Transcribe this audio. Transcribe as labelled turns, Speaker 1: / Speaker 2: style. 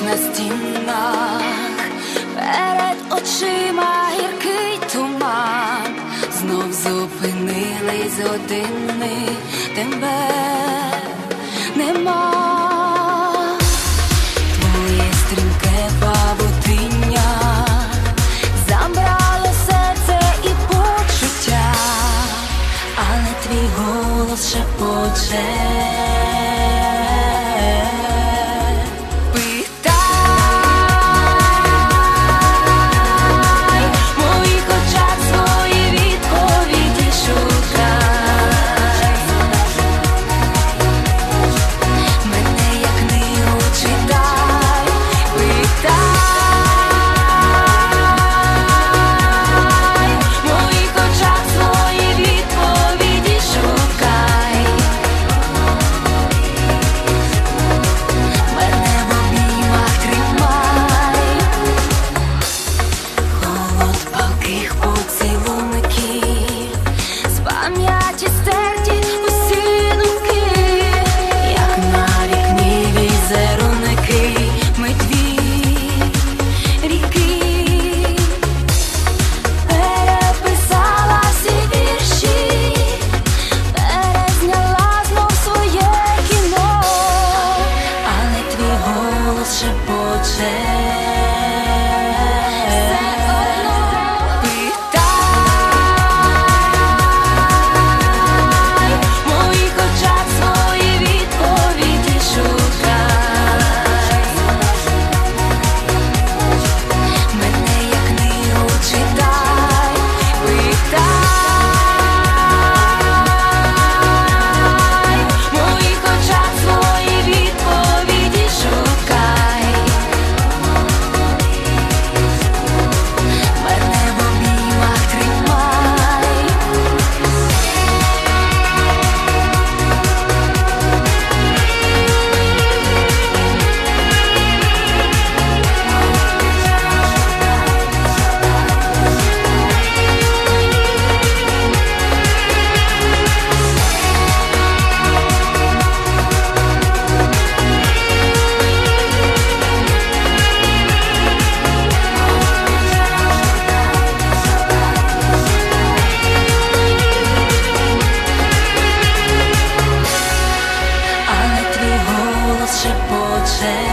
Speaker 1: десь на стінах, перед очима гіркий туман, знов зупинились години, тебе нема. Твоє стрімке павутиння забрало серце і почуття, але твій голос шепоче Стерті, стерті усі думки, як на вікні візерунки ми дві ріки, переписала всі вірші, перезняла знов своє кіно, але твій голос шепоче say